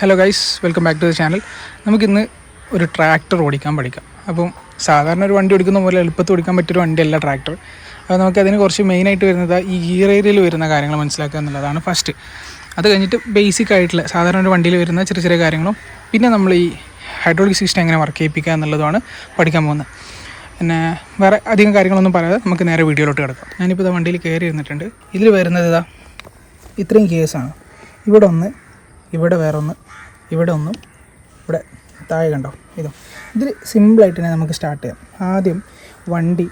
Hello guys welcome back to the channel നമുക്കിന്ന് ഒരു tractor ഓടിക്കാൻ പഠിക്കാം. അപ്പം സാധാരണ ഒരു വണ്ടി ഓടിക്കുന്ന പോലെ എളുപ്പത്തിൽ ഓടിക്കാൻ പറ്റിയൊരു വണ്ടിയല്ല ട്രാക്ടർ അപ്പോൾ നമുക്കതിന് കുറച്ച് മെയിനായിട്ട് വരുന്നത് ഈ ഗിയർ ഏരിയയിൽ വരുന്ന കാര്യങ്ങൾ മനസ്സിലാക്കുക എന്നുള്ളതാണ് ഫസ്റ്റ് അത് കഴിഞ്ഞിട്ട് ബേസിക് ആയിട്ടുള്ള സാധാരണ ഒരു വണ്ടിയിൽ വരുന്ന ചെറിയ ചെറിയ കാര്യങ്ങളും പിന്നെ നമ്മൾ ഈ ഹൈഡ്രോളിക് സിസ്റ്റം എങ്ങനെ വർക്ക് ചെയ്യിപ്പിക്കുക എന്നുള്ളതാണ് പഠിക്കാൻ പോകുന്നത്. പിന്നെ വേറെ അധികം കാര്യങ്ങളൊന്നും പറയാതെ നമുക്ക് നേരെ വീഡിയോയിലോട്ട് കിടക്കാം. ഞാനിപ്പോൾ ഇതാ വണ്ടിയിൽ കയറി ഇരുന്നിട്ടുണ്ട്. ഇതിൽ വരുന്നത് ഇതാ ഇത്രയും കേസാണ് ഇവിടെ ഒന്ന് ഇവിടെ വേറെ ഒന്ന് ഇവിടെ ഒന്നും ഇവിടെ താഴെ കണ്ടോ? ഇതും. ഇതിൽ സിമ്പിളായിട്ട് തന്നെ നമുക്ക് സ്റ്റാർട്ട് ചെയ്യാം. ആദ്യം വണ്ടി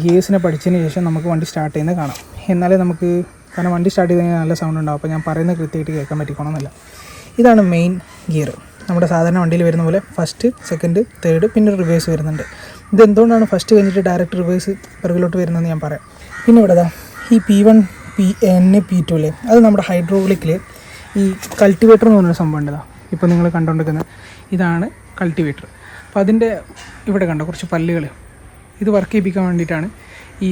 ഗിയേഴ്സിനെ പഠിച്ചതിന് ശേഷം നമുക്ക് വണ്ടി സ്റ്റാർട്ട് ചെയ്യുന്നത് കാണാം. എന്നാലേ നമുക്ക് കാരണം വണ്ടി സ്റ്റാർട്ട് ചെയ്ത് കഴിഞ്ഞാൽ നല്ല സൗണ്ട് ഉണ്ടാവും. അപ്പോൾ ഞാൻ പറയുന്നത് കൃത്യമായിട്ട് കേൾക്കാൻ പറ്റിക്കണമെന്നില്ല. ഇതാണ് മെയിൻ ഗിയർ നമ്മുടെ സാധാരണ വണ്ടിയിൽ വരുന്ന പോലെ ഫസ്റ്റ് സെക്കൻഡ് തേർഡ് പിന്നെ റിവേഴ്സ് വരുന്നുണ്ട്. ഇതെന്തുകൊണ്ടാണ് ഫസ്റ്റ് കഴിഞ്ഞിട്ട് ഡയറക്റ്റ് റിവേഴ്സ് പിറകിലോട്ട് വരുന്നതെന്ന് ഞാൻ പറയാം. പിന്നെ ഇവിടെ ഈ P one P N P two അല്ലേ അത് നമ്മുടെ ഹൈഡ്രോളിക്കിൽ ഈ കൾട്ടിവേറ്റർ എന്ന് പറഞ്ഞൊരു സംഭവം ഉണ്ടതാ. ഇപ്പം നിങ്ങൾ കണ്ടുകൊണ്ടിരിക്കുന്നത് ഇതാണ് കൾട്ടിവേറ്റർ അപ്പോൾ അതിന്റെ ഇവിടെ കണ്ടോ കുറച്ച് പല്ലുകൾ ഇത് വർക്ക് ചെയ്യിപ്പിക്കാൻ വേണ്ടിയിട്ടാണ് ഈ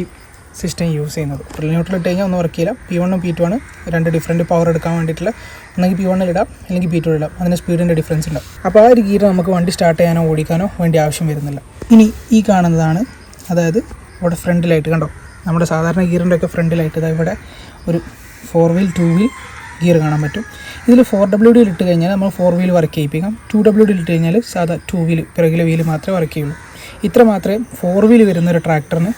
സിസ്റ്റം യൂസ് ചെയ്യുന്നത്. ന്യൂട്രൽ ഇട്ട് കഴിഞ്ഞാൽ ഒന്നും വർക്ക് ചെയ്യില്ല. പി വണ്ണും പി ടു ആണ്. രണ്ട് ഡിഫറെന്റ് പവർ എടുക്കാൻ വേണ്ടിയിട്ടുള്ള. ഒന്നെങ്കിൽ പി വണ്ണിൽ ഇടാം അല്ലെങ്കിൽ പി ടു ഇടാം. അതിന് സ്പീഡിന്റെ ഡിഫറൻസ് ഉണ്ട്. അപ്പോൾ ആ ഒരു ഗീർ നമുക്ക് വണ്ടി സ്റ്റാർട്ട് ചെയ്യാനോ ഓടിക്കാനോ വേണ്ടി ആവശ്യം വരുന്നില്ല. ഇനി ഈ കാണുന്നതാണ് അതായത് ഇവിടെ ഫ്രണ്ടിലായിട്ട് കണ്ടോ? നമ്മുടെ സാധാരണ ഗീറിന്റെയൊക്കെ ഫ്രണ്ടിലായിട്ട് ഇതാ ഇവിടെ ഒരു four wheel two wheel gear കാണാൻ പറ്റും. ഇതിൽ ഫോർ ഡബ്ല്യു ഡിയിൽ ഇട്ട് കഴിഞ്ഞാൽ നമ്മൾ ഫോർ വീൽ വർക്ക് ചെയ്യിപ്പിക്കാം. ടു ഡബ്ല്യു ഡിയിൽ ഇട്ട് കഴിഞ്ഞാൽ സാധാ ടു വീൽ പിറകിലെ വീൽ മാത്രമേ വർക്ക് ചെയ്യുള്ളൂ. ഇത്ര മാത്രമേ ഫോർ വീൽ വരുന്ന ഒരു ട്രാക്ടറിന്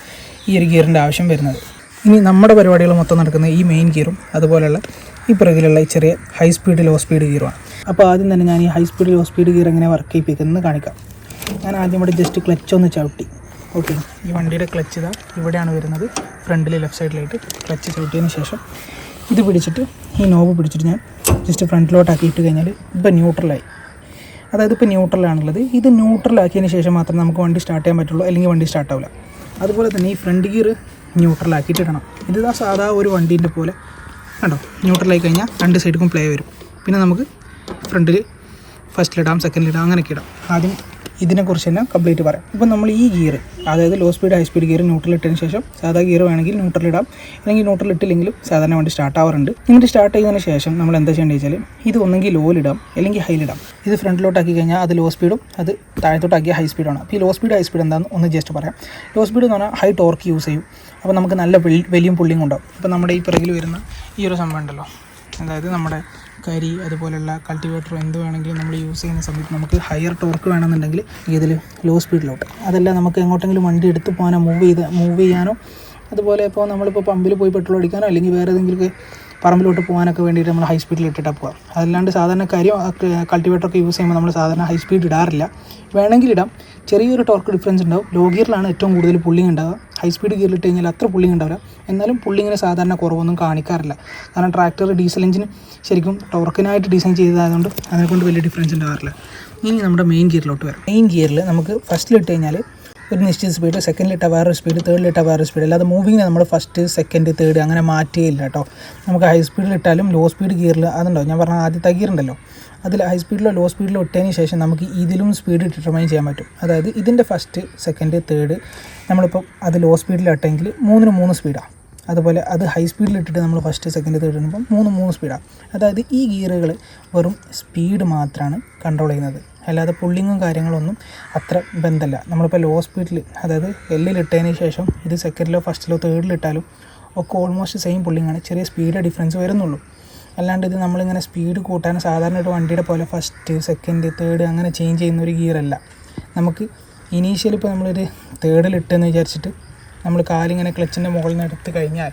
ഈ ഒരു ഗിയറിന്റെ ആവശ്യം വരുന്നത്. ഇനി നമ്മുടെ പരിപാടികൾ മൊത്തം നടക്കുന്ന ഈ മെയിൻ ഗിയറും അതുപോലെയുള്ള ഈ പിറകിലുള്ള ഈ ചെറിയ ഹൈ സ്പീഡ് ലോ സ്പീഡ് ഗിയറുമാണ് അപ്പോൾ ആദ്യം തന്നെ ഞാൻ ഈ high speed low speed gear എങ്ങനെ വർക്ക് ചെയ്യിപ്പിക്കുന്നത് കാണിക്കാം. ഞാൻ ആദ്യം ഇവിടെ ജസ്റ്റ് ക്ലച്ച് ഒന്ന് ചവിട്ടി. ഓക്കെ ഈ വണ്ടിയുടെ ക്ലച്ച് ഇതാ ഇവിടെയാണ് വരുന്നത്. ഫ്രണ്ടിൽ ലെഫ്റ്റ് സൈഡിലായിട്ട് ക്ലച്ച് ചവിട്ടിയതിന് ശേഷം ഇത് പിടിച്ചിട്ട് ഈ നോബ് പിടിച്ചിട്ട് ഞാൻ ജസ്റ്റ് ഫ്രണ്ടിലോട്ടാക്കി ഇട്ട് കഴിഞ്ഞാൽ ഇപ്പം ന്യൂട്രലായി അതായത് ഇപ്പോൾ ന്യൂട്രലാണുള്ളത് ഇത് ന്യൂട്രലാക്കിയതിന് ശേഷം മാത്രമേ നമുക്ക് വണ്ടി സ്റ്റാർട്ട് ചെയ്യാൻ പറ്റുള്ളൂ അല്ലെങ്കിൽ വണ്ടി സ്റ്റാർട്ട് ആവില്ല അതുപോലെ തന്നെ ഈ ഫ്രണ്ട് ഗിയർ ന്യൂട്രലാക്കിയിട്ട് ഇടണം. ഇത് സാധാ ഒരു വണ്ടീന്റെ പോലെ കണ്ടോ? ന്യൂട്രലായി കഴിഞ്ഞാൽ രണ്ട് സൈഡിലും പ്ലേ വരും. പിന്നെ നമുക്ക് ഫ്രണ്ടിൽ ഫസ്റ്റിലിടാം സെക്കൻഡിലിടാം അങ്ങനെയൊക്കെ ഇടാം. ആദ്യം ഇതിനെക്കുറിച്ച് തന്നെ കംപ്ലീറ്റ് പറയാം. ഇപ്പം നമ്മൾ ഈ ഗിയർ അതായത് low speed high speed gear neutral ഇട്ടതിന് ശേഷം സാധാ ഗിയർ വേണമെങ്കിൽ ന്യൂട്രൽ ഇടാം. അല്ലെങ്കിൽ ന്യൂട്രൽ ഇട്ടില്ലെങ്കിലും സാധാരണ വണ്ടി സ്റ്റാർട്ട് ആവാറുണ്ട്. എന്നിട്ട് സ്റ്റാർട്ട് ചെയ്തതിന് ശേഷം നമ്മൾ എന്താ ചെയ്യേണ്ടത് വെച്ചാൽ ഇത് ഒന്നെങ്കിൽ ലോയിലിടാം അല്ലെങ്കിൽ ഹൈലിടാം ഇത് ഫ്രണ്ടിലോട്ടാക്കി കഴിഞ്ഞാൽ അത് ലോ സ്പീഡും അത് താഴത്തോട്ടാക്കിയ ഹൈ സ്പീഡാണ് അപ്പോൾ ഈ ലോ സ്പീഡ് ഹൈ സ്പീഡ് എന്താണെന്ന് ഒന്ന് ജസ്റ്റ് പറയാം. ലോ സ്പീഡ് എന്ന് പറഞ്ഞാൽ ഹൈ ടോർക്ക് യൂസ് ചെയ്യും. അപ്പോൾ നമുക്ക് നല്ല വലിയ പുള്ളിങ് ഉണ്ടാവും. ഇപ്പോൾ നമ്മുടെ ഈ പിറകിൽ വരുന്ന ഈ ഒരു സംഭവം ഉണ്ടല്ലോ. അതായത് നമ്മുടെ കരി അതുപോലെയുള്ള കൾട്ടിവേറ്റർ എന്ത് വേണമെങ്കിലും നമ്മൾ യൂസ് ചെയ്യുന്ന സമയത്ത് നമുക്ക് ഹയർ ടോർക്ക് വേണമെന്നുണ്ടെങ്കിൽ ഇതിൽ ലോ സ്പീഡിലോട്ട് അതല്ല നമുക്ക് എങ്ങോട്ടെങ്കിലും വണ്ടി എടുത്ത് പോകാനോ മൂവ് ചെയ്ത് മൂവ് ചെയ്യാനോ അതുപോലെ ഇപ്പോൾ നമ്മളിപ്പോൾ പമ്പിൽ പോയി പെട്രോൾ അടിക്കാനോ അല്ലെങ്കിൽ വേറെ ഏതെങ്കിലും പറമ്പിലോട്ട് പോകാനൊക്കെ വേണ്ടിയിട്ട് നമ്മൾ ഹൈ സ്പീഡിൽ ഇട്ടിട്ടാണ് പോകാം അതല്ലാണ്ട് സാധാരണ കാര്യം കൾട്ടിവേറ്ററൊക്കെ യൂസ് ചെയ്യുമ്പോൾ നമ്മൾ സാധാരണ ഹൈ സ്പീഡ് ഇടാറില്ല. വേണമെങ്കിൽ ഇടാം. ചെറിയൊരു ടോർക്ക് ഡിഫറൻസ് ഉണ്ടാവും. ലോ ഗിയറിലാണ് ഏറ്റവും കൂടുതൽ പുള്ളിങ് ഉണ്ടാവുക. ഹൈ സ്പീഡ് ഗിയറിൽ ഇട്ട് കഴിഞ്ഞാൽ അത്ര പുള്ളിങ് ഉണ്ടാവില്ല. എന്നാലും പുള്ളിങ്ങിന് സാധാരണ കുറവൊന്നും കാണിക്കാറില്ല. കാരണം ട്രാക്ടർ ഡീസൽ എഞ്ചിന് ശരിക്കും ടോർക്കിനായിട്ട് ഡിസൈൻ ചെയ്തതായതുകൊണ്ട് അതിനെക്കൊണ്ട് വലിയ ഡിഫറൻസ് ഉണ്ടാവാറില്ല. ഇനി നമ്മുടെ മെയിൻ ഗിയറിലോട്ട് വരാം. മെയിൻ ഗിയറിൽ നമുക്ക് ഫസ്റ്റിലിട്ട് കഴിഞ്ഞാൽ ഒരു നിശ്ചിത സ്പീഡ് സെക്കൻഡിലിട്ട വേറൊരു സ്പീഡ് തേർഡിലിട്ട വേറൊരു സ്പീഡ് അല്ലാതെ മൂവിങ് നമ്മൾ ഫസ്റ്റ് സെക്കൻഡ് തേർഡ് അങ്ങനെ മാറ്റിയില്ല കേട്ടോ. നമുക്ക് ഹൈ സ്പീഡിൽ ഇട്ടാലും ലോ സ്പീഡ് ഗിയറിൽ അതുണ്ടോ? ഞാൻ പറഞ്ഞ ആദ്യത്തെ ഗിയർ ഉണ്ടല്ലോ. അതിൽ ഹൈ സ്പീഡിലോ ലോ സ്പീഡിലോ ഇട്ടതിന് ശേഷം നമുക്ക് ഇതിലും സ്പീഡ് ഡിറ്റർമൈൻ ചെയ്യാൻ പറ്റും. അതായത് ഇതിന്റെ ഫസ്റ്റ് സെക്കൻഡ് തേർഡ് നമ്മളിപ്പോൾ അത് ലോ സ്പീഡിൽ ഇട്ടെങ്കിൽ മൂന്നിന് മൂന്ന് സ്പീഡാണ് അതുപോലെ അത് ഹൈ സ്പീഡിൽ ഇട്ടിട്ട് നമ്മൾ ഫസ്റ്റ് സെക്കൻഡ് തേർഡ് ഇടുമ്പോൾ മൂന്ന് മൂന്ന് സ്പീഡാണ് അതായത് ഈ ഗിയറുകൾ വെറും സ്പീഡ് മാത്രമാണ് കൺട്രോൾ ചെയ്യുന്നത്. അല്ലാതെ പുള്ളിങ്ങും കാര്യങ്ങളൊന്നും അത്ര ബന്ധമല്ല നമ്മളിപ്പോൾ ലോ സ്പീഡിൽ അതായത് എല്ലിലിട്ടതിന് ശേഷം ഇത് സെക്കൻഡിലോ ഫസ്റ്റിലോ തേർഡിലിട്ടാലും ഒക്കെ ഓൾമോസ്റ്റ് സെയിം പുള്ളിങ്ങാണ് ചെറിയ സ്പീഡ് ഡിഫറൻസ് വരുന്നുള്ളൂ. അല്ലാണ്ട് ഇത് നമ്മളിങ്ങനെ സ്പീഡ് കൂട്ടാൻ സാധാരണ ഒരു വണ്ടിയുടെ പോലെ ഫസ്റ്റ് സെക്കൻഡ് തേർഡ് അങ്ങനെ ചേഞ്ച് ചെയ്യുന്ന ഒരു ഗിയറല്ല. നമുക്ക് ഇനീഷ്യൽ ഇപ്പോൾ നമ്മളൊരു തേർഡിലിട്ടെന്ന് വിചാരിച്ചിട്ട് നമ്മൾ കാലിങ്ങനെ ക്ലച്ചിന്റെ മുകളിൽ നിന്ന് എടുത്ത് കഴിഞ്ഞാൽ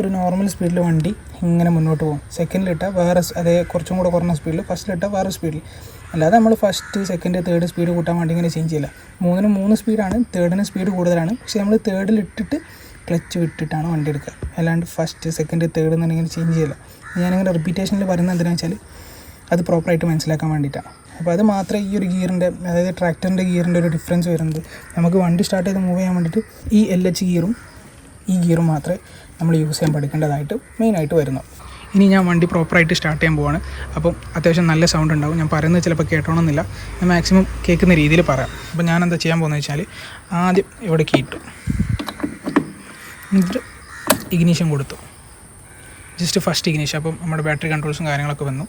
ഒരു നോർമൽ സ്പീഡിൽ വണ്ടി ഇങ്ങനെ മുന്നോട്ട് പോകും. സെക്കൻഡിലിട്ട വേറെ അതേ കുറച്ചും കൂടെ കുറഞ്ഞ സ്പീഡിൽ ഫസ്റ്റിലിട്ട വേറെ സ്പീഡിൽ അല്ലാതെ നമ്മൾ ഫസ്റ്റ് സെക്കൻഡ് തേർഡ് സ്പീഡ് കൂട്ടാൻ വേണ്ടി ഇങ്ങനെ ചേഞ്ച് ചെയ്യില്ല. മൂന്നിന് മൂന്ന് സ്പീഡാണ് തേർഡിന് സ്പീഡ് കൂടുതലാണ്. പക്ഷേ നമ്മൾ തേർഡിലിട്ടിട്ട് ക്ലച്ച് വിട്ടിട്ടാണ് വണ്ടി എടുക്കുക. അല്ലാണ്ട് ഫസ്റ്റ് സെക്കൻഡ് തേർഡ് എന്നിങ്ങനെ ചേഞ്ച് ചെയ്യില്ല. ഞാനിങ്ങനെ റിപ്പീറ്റേഷനിൽ പറയുന്നത് എന്തിനാണെന്ന് വെച്ചാൽ അത് പ്രോപ്പറായിട്ട് മനസ്സിലാക്കാൻ വേണ്ടിയിട്ടാണ്. അപ്പോൾ അത് മാത്രമേ ഈ ഒരു ഗിയറിന്റെ അതായത് ട്രാക്ടറിന്റെ ഗിയറിന്റെ ഒരു ഡിഫറൻസ് വരുന്നത്. നമുക്ക് വണ്ടി സ്റ്റാർട്ട് ചെയ്ത് മൂവ് ചെയ്യാൻ വേണ്ടിയിട്ട് ഈ എൽ എച്ച് ഗിയറും ഈ ഗിയറും മാത്രമേ നമ്മൾ യൂസ് ചെയ്യാൻ പഠിക്കേണ്ടതായിട്ട് മെയിനായിട്ട് വരുന്നു ഇനി ഞാൻ വണ്ടി പ്രോപ്പറായിട്ട് സ്റ്റാർട്ട് ചെയ്യാൻ പോവാണ്. അപ്പം അത്യാവശ്യം നല്ല സൗണ്ട് ഉണ്ടാവും. ഞാൻ പറയുന്നത് ചിലപ്പോൾ കേട്ടോണമെന്നില്ല ഞാൻ മാക്സിമം കേൾക്കുന്ന രീതിയിൽ പറയാം. അപ്പോൾ ഞാൻ എന്താ ചെയ്യാൻ പോകുന്നത് വെച്ചാൽ ആദ്യം ഇവിടെ കീട്ടു എന്നിട്ട് ഇഗ്നീഷൻ കൊടുത്തു. ജസ്റ്റ് ഫസ്റ്റ് ഇഗ്നീഷൻ അപ്പം നമ്മുടെ ബാറ്ററി കൺട്രോൾസും കാര്യങ്ങളൊക്കെ വന്നു.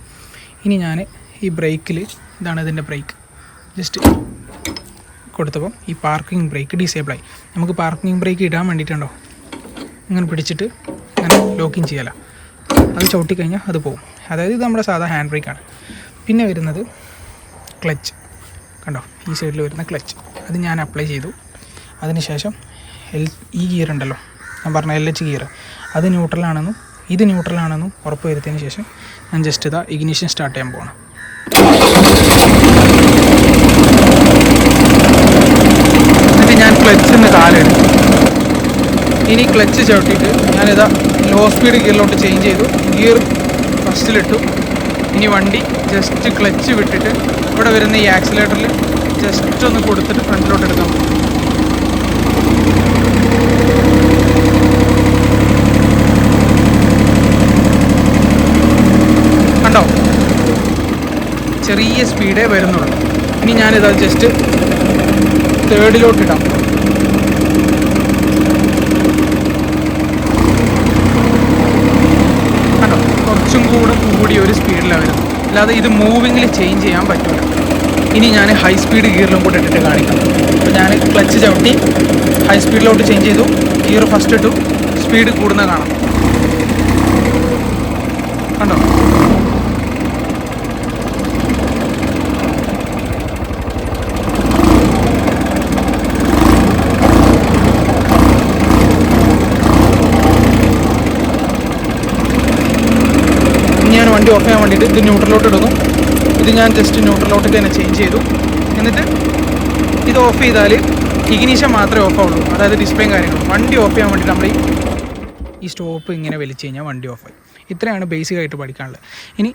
ഇനി ഞാൻ ഈ ബ്രേക്കിൽ ഇതാണ് ഇതിന്റെ ബ്രേക്ക്. ജസ്റ്റ് കൊടുത്തപ്പോൾ ഈ പാർക്കിംഗ് ബ്രേക്ക് ഡിസേബിളായി നമുക്ക് പാർക്കിംഗ് ബ്രേക്ക് ഇടാൻ വേണ്ടിയിട്ടുണ്ടോ? ഇങ്ങനെ പിടിച്ചിട്ട് അങ്ങനെ ലോക്കിങ് ചെയ്യല. അത് ചവിട്ടിക്കഴിഞ്ഞാൽ അത് പോകും അതായത് ഇത് നമ്മുടെ സാധാ ഹാൻഡ് ബ്രേക്കാണ് പിന്നെ വരുന്നത് ക്ലച്ച് കണ്ടോ? ഈ സൈഡിൽ വരുന്ന ക്ലച്ച് അത് ഞാൻ അപ്ലൈ ചെയ്തു. അതിനുശേഷം എൽ ഈ ഗിയർ ഉണ്ടല്ലോ. ഞാൻ പറഞ്ഞ എൽ എച്ച് ഗിയർ അത് ന്യൂട്രലാണെന്നും ഇത് ന്യൂട്രലാണെന്നും ഉറപ്പ് വരുത്തിയതിന് ശേഷം ഞാൻ ജസ്റ്റ് ഇതാ ഇഗ്നീഷൻ സ്റ്റാർട്ട് ചെയ്യാൻ പോകണം എന്നിട്ട് ഞാൻ ക്ലച്ചിന്ന് കാലെടുത്തു ഇനി ക്ലച്ച് ചവിട്ടിയിട്ട് ഞാനിതാ ലോ സ്പീഡ് ഗിയറിലോട്ട് ചേഞ്ച് ചെയ്തു. ഗിയർ ഫസ്റ്റിലിട്ടു ഇനി വണ്ടി ജസ്റ്റ് ക്ലച്ച് വിട്ടിട്ട് ഇവിടെ വരുന്ന ഈ ആക്സിലേറ്ററിൽ ജസ്റ്റ് ഒന്ന് കൊടുത്തിട്ട് ഫ്രണ്ടിലോട്ട് എടുക്കാൻ പോകും കണ്ടോ ചെറിയ സ്പീഡേ വരുന്നുള്ളൂ. ഇനി ഞാനിതാ ജസ്റ്റ് തേർഡിലോട്ടിടാം കണ്ടോ? കുറച്ചും കൂടെ കൂടി ഒരു സ്പീഡിലാണ് വരുന്നത്. അല്ലാതെ ഇത് മൂവിങ്ങിൽ ചേഞ്ച് ചെയ്യാൻ പറ്റില്ല ഇനി ഞാൻ ഹൈ സ്പീഡ് ഗിയറിലും കൂടെ ഇട്ടിട്ട് കാണിക്കാം. അപ്പോൾ ഞാൻ ക്ലച്ച് ചവിട്ടി ഹൈ സ്പീഡിലോട്ട് ചേഞ്ച് ചെയ്തു. ഗിയർ ഫസ്റ്റ് ഇട്ടു. സ്പീഡ് കൂടുന്ന കാണാം കണ്ടോ ഇനി ഞാൻ വണ്ടി ഓഫ് ചെയ്യാൻ വേണ്ടിയിട്ട് ഇത് ന്യൂട്രലോട്ട് ഇടുന്നു. ഇത് ഞാൻ ജസ്റ്റ് ന്യൂട്രലോട്ട് തന്നെ ചേഞ്ച് ചെയ്തു. എന്നിട്ട് ഇത് ഓഫ് ചെയ്താൽ ഇഗ്നീഷൻ മാത്രമേ ഓഫ് ആവുള്ളൂ. അതായത് ഡിസ്പ്ലേയും കാര്യങ്ങളും. വണ്ടി ഓഫ് ചെയ്യാൻ വേണ്ടിയിട്ട് നമ്മൾ ഈ സ്റ്റോപ്പ് ഇങ്ങനെ വലിച്ചു കഴിഞ്ഞാൽ വണ്ടി ഓഫായി ഇത്രയാണ് ബേസിക് ആയിട്ട് പഠിക്കാനുള്ളത്. ഇനി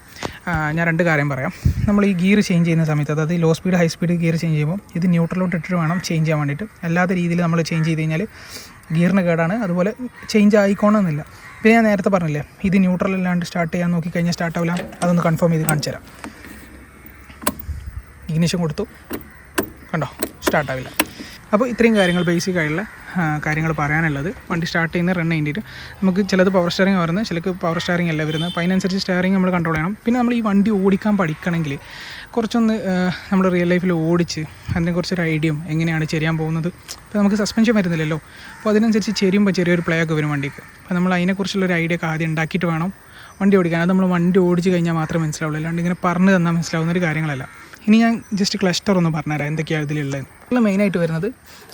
ഞാൻ രണ്ട് കാര്യം പറയാം. നമ്മൾ ഈ ഗിയർ ചേഞ്ച് ചെയ്യുന്ന സമയത്ത് അതായത് low speed high speed gear change ചെയ്യുമ്പോൾ ഇത് ന്യൂട്രലോട്ട് ഇട്ടിട്ട് വേണം ചേഞ്ച് ചെയ്യാൻ വേണ്ടിയിട്ട്. അല്ലാത്ത രീതിയിൽ നമ്മൾ ചേഞ്ച് ചെയ്ത് കഴിഞ്ഞാൽ ഗിയറിന് കേടാണ്. അതുപോലെ ചേഞ്ച് ആയിക്കോണമെന്നില്ല പിന്നെ ഞാൻ നേരത്തെ പറഞ്ഞില്ലേ ഇത് ന്യൂട്രൽ അല്ലാണ്ട് സ്റ്റാർട്ട് ചെയ്യാൻ നോക്കി കഴിഞ്ഞാൽ സ്റ്റാർട്ട് ആവില്ല അതൊന്ന് കൺഫേം ചെയ്ത് കാണിച്ചു തരാം. ഇഗ്നിഷൻ കൊടുത്തു. കണ്ടോ? സ്റ്റാർട്ട് ആവില്ല. അപ്പോൾ ഇത്രയും കാര്യങ്ങൾ ബേസിക് കാര്യങ്ങൾ പറയാനുള്ളത്. വണ്ടി സ്റ്റാർട്ട് ചെയ്യുന്ന റൺ ചെയ്തിട്ട് നമുക്ക് ചിലത് പവർ സ്റ്റാറിങ് വരുന്നത് ചിലക്ക് പവർ സ്റ്റാറിങ് അല്ല വരുന്നത്. അപ്പോൾ അതിനനുസരിച്ച് സ്റ്റാറിങ് നമ്മൾ കൺട്രോൾ ചെയ്യണം. പിന്നെ നമ്മൾ ഈ വണ്ടി ഓടിക്കാൻ പഠിക്കണമെങ്കിൽ കുറച്ചൊന്ന് നമ്മൾ റിയൽ ലൈഫിൽ ഓടിച്ച് അതിനെക്കുറിച്ചൊരു ഐഡിയയും എങ്ങനെയാണ് ചെരിയാൻ പോകുന്നത്. ഇപ്പോൾ നമുക്ക് സസ്പെൻഷൻ വരുന്നില്ലല്ലോ അപ്പോൾ അതിനനുസരിച്ച് ചെരിയുമ്പോൾ ചെറിയൊരു പ്ലേ ഒക്കെ വരും വണ്ടിക്ക്. അപ്പോൾ നമ്മൾ അതിനെക്കുറിച്ചുള്ളൊരു ഐഡിയ ഒക്കെ ആദ്യം ഉണ്ടാക്കിയിട്ട് വേണം വണ്ടി ഓടിക്കാൻ. അത് നമ്മൾ വണ്ടി ഓടിച്ച് കഴിഞ്ഞാൽ മാത്രമേ മനസ്സിലാവുള്ളൂ. അല്ലാണ്ട് ഇങ്ങനെ പറഞ്ഞു തന്നാൽ മനസ്സിലാവുന്ന ഒരു കാര്യങ്ങളല്ല. ഇനി ഞാൻ ജസ്റ്റ് ക്ലസ്റ്റർ ഒന്ന് പറഞ്ഞുതരാം. എന്തൊക്കെയാണ് ഇതിലുള്ളത്? മെയിനായിട്ട് വരുന്നത്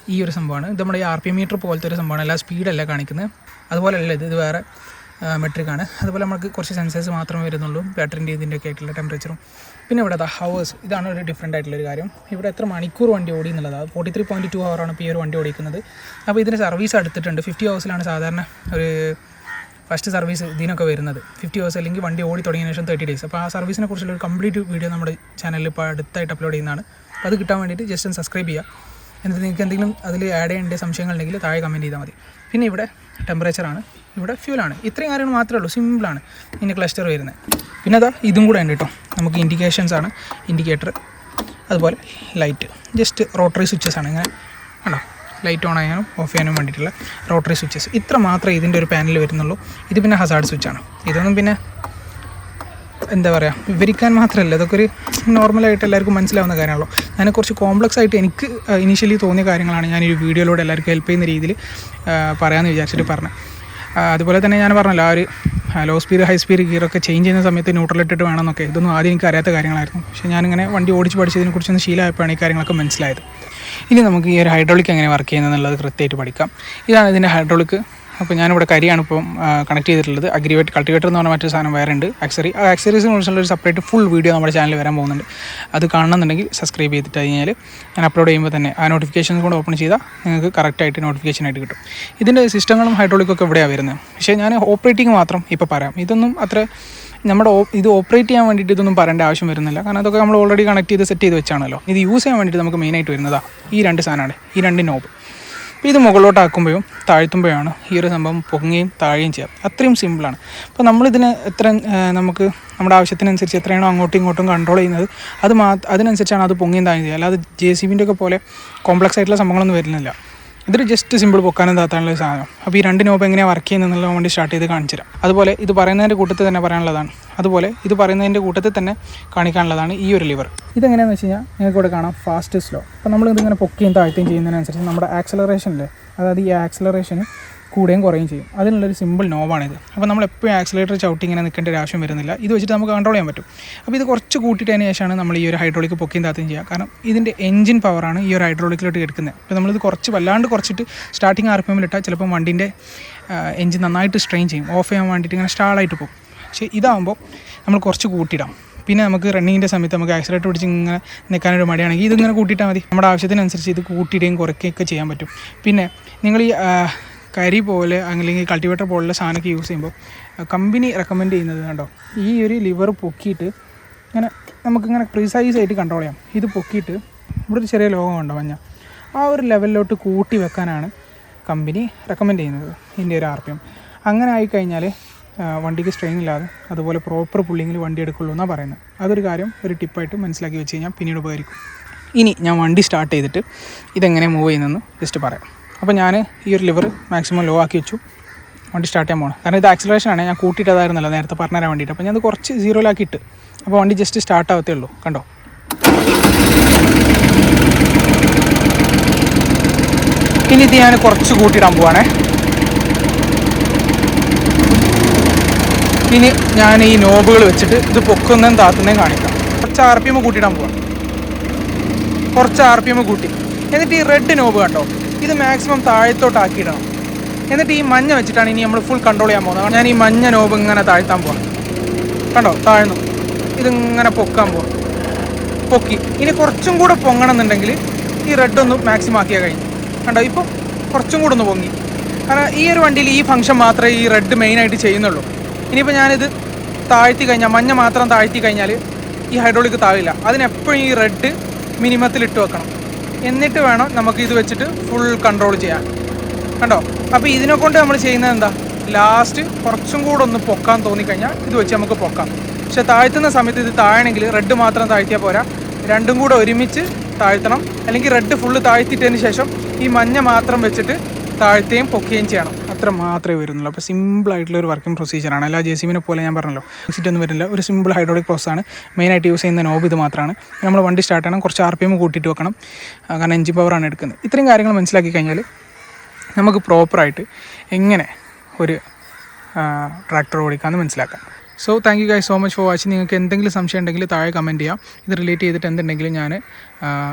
ഈ ഒരു സംഭവമാണ്. ഇത് നമ്മുടെ ഈ ആർ പി മീറ്റർ പോലത്തെ ഒരു സംഭവമാണ്. അല്ല സ്പീഡല്ല കാണിക്കുന്നത്. അതുപോലെ അല്ല ഇത്. ഇത് വേറെ മെട്രിക് ആണ്. അതുപോലെ നമുക്ക് കുറച്ച് സെൻസേഴ്സ് മാത്രമേ വരുന്നുള്ളൂ. ബാറ്ററിന്റെ ഇതിന്റെ ഒക്കെ ആയിട്ടുള്ള ടെമ്പറേച്ചറും പിന്നെ ഇവിടെ ദ ഹവേഴ്സ് ഇതാണ് ഒരു ഡിഫറെന്റ് ആയിട്ടുള്ള ഒരു കാര്യം. ഇവിടെ എത്ര മണിക്കൂർ വണ്ടി ഓടി എന്നുള്ളതാണ് ഫോർട്ടി ത്രീ പോയിന്റ് ടു ആണ് ഇപ്പോൾ ഈ ഒരു വണ്ടി ഓടിക്കുന്നത്. അപ്പോൾ ഇതിന് സർവീസ് എടുത്തിട്ടുണ്ട്. ഫിഫ്റ്റി ഹവേഴ്സിലാണ് സാധാരണ ഒരു ഫസ്റ്റ് സർവീസ് ഇതിനൊക്കെ വരുന്നത്. ഫിഫ്റ്റി ഹവേഴ്സ് അല്ലെങ്കിൽ വണ്ടി ഓടി തുടങ്ങിയ ശേഷം തേർട്ടി ഡേയ്സ് അപ്പോൾ ആ സർവീസിനെ കുറിച്ചുള്ള ഒരു കംപ്ലീറ്റ് വീഡിയോ നമ്മുടെ ചാനലിൽ ഇപ്പോൾ അടുത്തായിട്ട് അപ്ലോഡ് ചെയ്യുന്നതാണ്. അപ്പോൾ അത് കിട്ടാൻ വേണ്ടിയിട്ട് ജസ്റ്റ് ഒന്ന് സബ്സ്ക്രൈബ് ചെയ്യുക. എന്നിട്ട് നിങ്ങൾക്ക് എന്തെങ്കിലും അതിൽ ആഡ് ചെയ്യേണ്ട സംശയങ്ങൾ ഉണ്ടെങ്കിൽ താഴെ കമന്റ് ചെയ്താൽ മതി. പിന്നെ ഇവിടെ ടെമ്പറേച്ചറാണ് ഇവിടെ ഫ്യൂലാണ് ഇത്രയും കാര്യങ്ങൾ മാത്രമേ ഉള്ളൂ. സിമ്പിളാണ് ഇനി ക്ലസ്റ്റർ വരുന്നത്. പിന്നെ അതാ ഇതും കൂടെ ഉണ്ട് കേട്ടോ. നമുക്ക് ഇൻഡിക്കേഷൻസ് ആണ്. ഇൻഡിക്കേറ്റർ അതുപോലെ ലൈറ്റ് ജസ്റ്റ് റോട്ടറി സ്വിച്ചസ് ആണ്. ഇങ്ങനെ. ആണോ ലൈറ്റ് ഓൺ ചെയ്യാനും ഓഫ് ചെയ്യാനും വേണ്ടിയിട്ടുള്ള റോട്ടറി സ്വിച്ചസ്. ഇത്ര മാത്രമേ ഇതിന്റെ ഒരു പാനൽ വരുന്നുള്ളൂ. ഇത് പിന്നെ ഹസാർഡ് സ്വിച്ചാണ്. ഇതൊന്നും പിന്നെ എന്താ പറയുക വിവരിക്കാൻ മാത്രമല്ല. ഇതൊക്കെ ഒരു നോർമലായിട്ട് എല്ലാവർക്കും മനസ്സിലാവുന്ന കാര്യമാണല്ലോ. ഞാൻ കുറച്ച് കോംപ്ലക്സ് ആയിട്ട് എനിക്ക് ഇനീഷ്യലി തോന്നിയ കാര്യങ്ങളാണ് ഞാൻ ഈ വീഡിയോയിലൂടെ എല്ലാവർക്കും ഹെൽപ്പ് ചെയ്യുന്ന രീതിയിൽ പറയാമെന്ന് വിചാരിച്ചിട്ട് പറഞ്ഞത്. അതുപോലെ തന്നെ ഞാൻ പറഞ്ഞല്ലോ ആ ഒരു ലോ സ്പീഡ് ഹൈ സ്പീഡ് ഗിയറൊക്കെ ചേഞ്ച് ചെയ്യുന്ന സമയത്ത് ന്യൂട്രൽ ഇട്ടിട്ട് വേണമെന്നൊക്കെ. ഇതൊന്നും ആദ്യം എനിക്ക് അറിയാത്ത കാര്യങ്ങളായിരുന്നു. പക്ഷേ ഞാനിങ്ങനെ വണ്ടി ഓടിച്ച് പഠിച്ചതിനെ കുറിച്ചൊന്ന് ശീലമായപ്പോഴാണ് ഈ കാര്യങ്ങളൊക്കെ മനസ്സിലായത്. ഇനി നമുക്ക് ഈ ഒരു ഹൈഡ്രോളിക് എങ്ങനെ വർക്ക് ചെയ്യുന്നത് എന്നുള്ളത് കൃത്യമായിട്ട് പഠിക്കാം. ഇതാണ് ഇതിന്റെ ഹൈഡ്രോളിക് അപ്പോൾ ഞാനിവിടെ കരിയാണ് ഇപ്പം കണക്ട് ചെയ്തിട്ടുള്ളത്. അഗ്രിവേറ്റ് കൾട്ടിവേറ്റർ എന്ന് പറഞ്ഞ മറ്റൊരു സാധനം വേറെ ഉണ്ട് ആക്സറി ആ ആക്സറീസിനെ കുറിച്ചുള്ള ഒരു സെപ്പറേറ്റ് ഫുൾ വീഡിയോ നമ്മുടെ ചാനലിൽ വരാൻ പോകുന്നുണ്ട്. അത് കാണണമെന്നുണ്ടെങ്കിൽ സബ്സ്ക്രൈബ് ചെയ്തിട്ട് കഴിഞ്ഞാൽ ഞാൻ അപ്ലോഡ് ചെയ്യുമ്പോൾ തന്നെ ആ നോട്ടിഫിക്കേഷൻ കൂടെ ഓപ്പൺ ചെയ്താൽ നിങ്ങൾക്ക് കറക്റ്റായിട്ട് നോട്ടിഫിക്കേഷൻ ആയിട്ട് കിട്ടും. ഇതിന്റെ സിസ്റ്റങ്ങളും ഹൈഡ്രോളിക്കൊക്കെ ഇവിടെയാണ് വരുന്നത്. പക്ഷേ ഞാൻ ഓപ്പറേറ്റിംഗ് മാത്രം ഇപ്പോൾ പറയാം. ഇതൊന്നും അത്ര നമ്മുടെ ഇത് ഓപ്പറേറ്റ് ചെയ്യാൻ വേണ്ടിയിട്ട് ഇതൊന്നും പറയേണ്ട ആവശ്യം വരുന്നില്ല. കാരണം അതൊക്കെ നമ്മൾ ഓൾറെഡി കണക്ട് ചെയ്ത് സെറ്റ് ചെയ്ത് വെച്ചാണല്ലോ. ഇത് യൂസ് ചെയ്യാൻ വേണ്ടിയിട്ട് നമുക്ക് മെയിനായിട്ട് വരുന്നതാണ് ഈ രണ്ട് സാധനമാണ്. ഈ രണ്ട് നോബ് ഇത് മുകളിലോട്ടാക്കുമ്പോഴും താഴ്ത്തുമ്പോഴാണ് ഈ ഒരു സംഭവം പൊങ്ങുകയും താഴുകയും ചെയ്യാം അത്രയും സിമ്പിളാണ് അപ്പോൾ നമ്മളിതിന് എത്ര നമുക്ക് നമ്മുടെ ആവശ്യത്തിനനുസരിച്ച് എത്രയാണോ അങ്ങോട്ടും ഇങ്ങോട്ടും കൺട്രോൾ ചെയ്യുന്നത് അത് മാ അതിനനുസരിച്ചാണ് അത് പൊങ്ങിയും ചെയ്യുക. അല്ലാതെ ജെ സി ബിന്റെ ഒക്കെ പോലെ കോംപ്ലക്സ് ആയിട്ടുള്ള സംഭവങ്ങളൊന്നും വരുന്നില്ല. ഇതൊരു ജസ്റ്റ് സിമ്പിൾ പൊക്കാനും താത്താനുള്ള സാധനം. അപ്പോൾ ഈ രണ്ട് നോബ് എങ്ങനെയാണ് വർക്ക് ചെയ്യുന്നത് വേണ്ടി സ്റ്റാർട്ട് ചെയ്ത് കാണിച്ചു തരാം. അതുപോലെ ഇത് പറയുന്നതിന്റെ കൂട്ടത്തിൽ തന്നെ പറയാനുള്ളതാണ്. അതുപോലെ ഇത് പറയുന്നതിന്റെ കൂട്ടത്തിൽ തന്നെ കാണിക്കാനുള്ളതാണ് ഈ ഒരു ലിവർ ഇതെങ്ങനെയാണെന്ന് വെച്ച് കഴിഞ്ഞാൽ നിങ്ങൾക്ക് ഇവിടെ കാണാം ഫാസ്റ്റ് സ്ലോ അപ്പോൾ നമ്മൾ ഇതിങ്ങനെ പൊക്കുകയും താഴ്ത്തുകയും ചെയ്യുന്നതിനനുസരിച്ച് നമ്മുടെ ആക്സലറേഷനിൽ അതായത് ഈ ആക്സലറേഷന് കൂടുകയും കുറയുകയും ചെയ്യും. അതിനുള്ളൊരു സിമ്പിൾ നോവാണിത് അപ്പോൾ നമ്മൾ എപ്പോഴും ആക്സിലേറ്റർ ചവിട്ടി ഇങ്ങനെ നിൽക്കേണ്ട ഒരു ആവശ്യം വരുന്നില്ല. ഇത് വെച്ചിട്ട് നമുക്ക് കൺട്രോൾ ചെയ്യാൻ പറ്റും. അപ്പോൾ ഇത് കുറച്ച് കൂട്ടിയിട്ടതിന് ശേഷമാണ് നമ്മൾ ഈ ഒരു ഹൈഡ്രോളിക് പൊക്കിയും താത്തും ചെയ്യുക. കാരണം ഇതിന്റെ എഞ്ചിൻ പവറാണ് ഈ ഒരു ഹൈഡ്രോളിക്കിലോട്ട് എടുക്കുന്നത്. അപ്പോൾ നമ്മളിത് കുറച്ച് വല്ലാണ്ട് കുറച്ചിട്ട് സ്റ്റാർട്ടിങ് ആർ പി എമ്മിലിട്ടാൽ ചിലപ്പോൾ വണ്ടിന്റെ എഞ്ചിൻ നന്നായിട്ട് സ്ട്രെയിൻ ചെയ്യും. ഓഫ് ചെയ്യാൻ വേണ്ടിയിട്ട് ഇങ്ങനെ സ്റ്റാളായിട്ട് പോകും. പക്ഷേ ഇതാകുമ്പോൾ നമ്മൾ കുറച്ച് കൂട്ടിയിടാം. പിന്നെ നമുക്ക് റണ്ണിങ്ങിന്റെ സമയത്ത് നമുക്ക് ആക്സിലേറ്റർ പിടിച്ച് ഇങ്ങനെ നിൽക്കാനൊരു മടിയാണെങ്കിൽ ഇതിങ്ങനെ കൂട്ടിയിട്ടാൽ മതി. നമ്മുടെ ആവശ്യത്തിനനുസരിച്ച് ഇത് കൂട്ടിയിടുകയും കുറയ്ക്കുകയൊക്കെ ചെയ്യാൻ പറ്റും. പിന്നെ നിങ്ങൾ ഈ കരി പോലെ അല്ലെങ്കിൽ കൾട്ടിവേറ്റർ പോലുള്ള സാധനമൊക്കെ യൂസ് ചെയ്യുമ്പോൾ കമ്പനി റെക്കമെൻഡ് ചെയ്യുന്നത് കണ്ടോ? ഈ ഒരു ലിവർ പൊക്കിയിട്ട് ഇങ്ങനെ നമുക്കിങ്ങനെ പ്രിസൈസ് ആയിട്ട് കൺട്രോൾ ചെയ്യാം. ഇത് പൊക്കിയിട്ട് ഇവിടെ ഒരു ചെറിയ ലോകം ഉണ്ടോ മഞ്ഞ? ആ ഒരു ലെവലിലോട്ട് കൂട്ടി വെക്കാനാണ് കമ്പനി റെക്കമെൻഡ് ചെയ്യുന്നത് ഇതിന്റെ ഒരു ആർ പി എം അങ്ങനെ ആയിക്കഴിഞ്ഞാൽ വണ്ടിക്ക് സ്ട്രെയിൻ ഇല്ലാതെ അതുപോലെ പ്രോപ്പർ പുള്ളിങ്ങിൽ വണ്ടി എടുക്കുള്ളൂ എന്നാണ് പറയുന്നത്. അതൊരു കാര്യം ഒരു ടിപ്പായിട്ട് മനസ്സിലാക്കി വെച്ച് കഴിഞ്ഞാൽ പിന്നീട് ഉപകരിക്കും. ഇനി ഞാൻ വണ്ടി സ്റ്റാർട്ട് ചെയ്തിട്ട് ഇതെങ്ങനെ മൂവ് ചെയ്യുന്നതെന്ന് ജസ്റ്റ് പറയാം. അപ്പോൾ ഞാൻ ഈ ഒരു ലിവർ മാക്സിമം ലോ ആക്കി വെച്ചു. വണ്ടി സ്റ്റാർട്ട് ചെയ്യാൻ പോകണം കാരണം ഇത് ആക്സിലറേഷൻ ആണ്. ഞാൻ കൂട്ടിയിട്ടതായിരുന്നല്ലോ നേരത്തെ പറഞ്ഞു തരാൻ വേണ്ടിയിട്ട്. അപ്പോൾ ഞാൻ കുറച്ച് സീറോയിലാക്കി ഇട്ട്. അപ്പോൾ വണ്ടി ജസ്റ്റ് സ്റ്റാർട്ട് ആവത്തേ ഉള്ളൂ. കണ്ടോ? ഇനി ഇത് ഞാൻ കുറച്ച് കൂട്ടിയിടാൻ പോവാണേ. ഇനി ഞാൻ ഈ നോബുകൾ വെച്ചിട്ട് ഇത് പൊക്കുന്നതും താത്തുന്നതും കാണിക്കാം. കുറച്ച് ആർ പി എം കൂട്ടിയിടാൻ പോവാം. കുറച്ച് ആർ പി എം കൂട്ടി. എന്നിട്ട് ഈ റെഡ് നോബ് കണ്ടോ? ഇത് മാക്സിമം താഴത്തോട്ടാക്കിയിടണം. എന്നിട്ട് ഈ മഞ്ഞ വെച്ചിട്ടാണ് ഇനി നമ്മൾ ഫുൾ കൺട്രോൾ ചെയ്യാൻ പോകുന്നത്. ഞാൻ ഈ മഞ്ഞ നോബ് ഇങ്ങനെ താഴ്ത്താൻ പോകണം കണ്ടോ? താഴ്ന്നു. ഇതിങ്ങനെ പൊക്കാൻ പോകും പൊക്കി. ഇനി കുറച്ചും കൂടെ പൊങ്ങണം എന്നുണ്ടെങ്കിൽ ഈ റെഡ് ഒന്ന് മാക്സിമം ആക്കിയാൽ കഴിഞ്ഞു. കണ്ടോ? ഇപ്പോൾ കുറച്ചും കൂടെ ഒന്ന് പൊങ്ങി. കാരണം ഈ ഒരു വണ്ടിയിൽ ഈ ഫംഗ്ഷൻ മാത്രമേ ഈ റെഡ് മെയിനായിട്ട് ചെയ്യുന്നുള്ളൂ. ഇനിയിപ്പോൾ ഞാനിത് താഴ്ത്തി കഴിഞ്ഞാൽ മഞ്ഞ മാത്രം താഴ്ത്തി കഴിഞ്ഞാൽ ഈ ഹൈഡ്രോളിക് താഴില്ല അതിനെപ്പോഴും ഈ റെഡ് മിനിമത്തിൽ ഇട്ട് വെക്കണം. എന്നിട്ട് വേണം നമുക്ക് ഇത് വെച്ചിട്ട് ഫുൾ കൺട്രോൾ ചെയ്യാൻ. കണ്ടോ? അപ്പോൾ ഇതിനെ കൊണ്ട് നമ്മൾ ചെയ്യുന്നത് എന്താ? ലാസ്റ്റ് കുറച്ചും കൂടെ ഒന്ന് പൊക്കാൻ തോന്നിക്കഴിഞ്ഞാൽ ഇത് വെച്ച് നമുക്ക് പൊക്കാം. പക്ഷെ താഴ്ത്തുന്ന സമയത്ത് ഇത് താഴണമെങ്കിൽ റെഡ് മാത്രം താഴ്ത്തിയാൽ പോരാ. രണ്ടും കൂടെ ഒരുമിച്ച് താഴ്ത്തണം. അല്ലെങ്കിൽ റെഡ് ഫുള്ള് താഴ്ത്തിയിട്ടതിന് ശേഷം ഈ മഞ്ഞ മാത്രം വെച്ചിട്ട് താഴ്ത്തുകയും പൊക്കുകയും ചെയ്യണം. അത്ര മാത്രമേ വരുന്നുള്ളൂ. അപ്പോൾ സിമ്പിൾ ആയിട്ടുള്ള ഒരു വർക്കിംഗ് പ്രൊസീജിയറാണ് അല്ല ജെ സിമിനെ പോലെ ഞാൻ പറഞ്ഞല്ലോ എക്സിറ്റ് ഒന്നും വരില്ല. ഒരു സിമ്പിൾ ഹൈഡ്രോളിക് പ്രോസസ്സാണ് മെയിനായിട്ട് യൂസ് ചെയ്യുന്ന നോബ് ഇത് മാത്രമാണ്. നമ്മൾ വണ്ടി സ്റ്റാർട്ട് ചെയ്യണം. കുറച്ച് ആർ പി എം കൂട്ടിയിട്ട് വെക്കണം. കാരണം എഞ്ചിൻ പവറാണ് എടുക്കുന്നത്. ഇത്രയും കാര്യങ്ങൾ മനസ്സിലാക്കി കഴിഞ്ഞാൽ നമുക്ക് പ്രോപ്പറായിട്ട് എങ്ങനെ ഒരു ട്രാക്ടർ ഓടിക്കാമെന്ന് മനസ്സിലാക്കാം. So thank you guys so much for watching നിങ്ങൾക്ക് എന്തെങ്കിലും സംശയം ഉണ്ടെങ്കിൽ താഴെ കമന്റ് ചെയ്യാം. ഇത് റിലേറ്റ് ചെയ്തിട്ട് എന്തുണ്ടെങ്കിലും ഞാൻ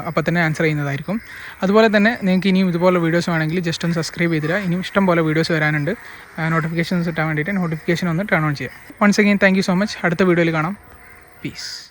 അപ്പോൾ തന്നെ ആൻസർ ചെയ്യുന്നതായിരിക്കും. അതുപോലെ തന്നെ നിങ്ങൾക്ക് ഇനിയും ഇതുപോലെ വീഡിയോസ് വേണമെങ്കിൽ ജസ്റ്റ് ഒന്ന് സബ്സ്ക്രൈബ് ചെയ്തില്ല ഇനിയും ഇഷ്ടം പോലെ വീഡിയോസ് വരാനുണ്ട്. നോട്ടിഫിക്കേഷൻസ് കിട്ടാൻ വേണ്ടിയിട്ട് നോട്ടിഫിക്കേഷൻ ഒന്ന് ടേൺ ഓൺ ചെയ്യാം once again thank you so much അടുത്ത വീഡിയോയിൽ കാണാം. പീസ്